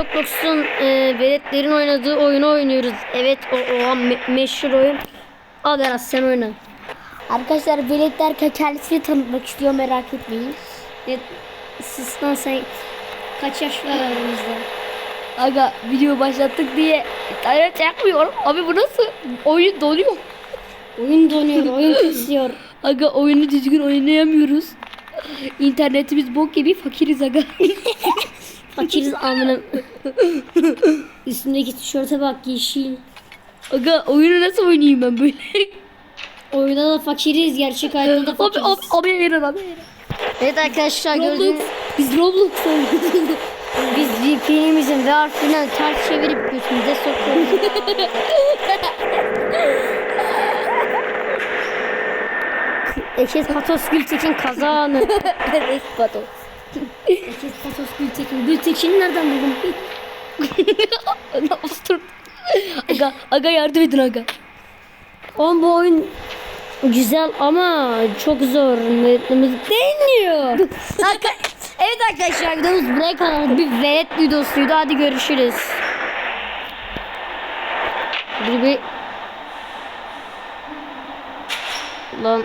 Roblox'un e, veletlerin oynadığı oyunu oynuyoruz. Evet o, o me- meşhur oyun. Al Berat sen oyna. Arkadaşlar velet derken kendisini tanıtmak istiyor merak etmeyin. Evet, Sıslan sen kaç yaş var aramızda? Aga video başlattık diye internet yapmıyorum. Abi bu nasıl? Oyun donuyor. Oyun donuyor, oyun kısıyor. Aga oyunu düzgün oynayamıyoruz. İnternetimiz bok gibi fakiriz aga. Fakiriz amına. Üstündeki tişörte bak yeşil. aga oyunu nasıl oynayayım ben böyle? Oyunda da fakiriz, gerçek hayatta da abi fakiriz. abi abi abi. Eren. Evet arkadaşlar Roblox. gördüğünüz Biz Roblox oynuyoruz. biz VPN'imizin ve harfinden ters çevirip götümüze sokuyoruz. Eşit Patos Gültekin kazanı. evet pardon. Eşit Patos Gültekin. Gültekin'i nereden buldun? Ostur. Aga aga yardım edin aga. Oğlum bu oyun güzel ama çok zor. Müzik değmiyor. evet arkadaşlar videomuz buraya kadar bir velet videosuydu. Hadi görüşürüz. Bir bir... Lan...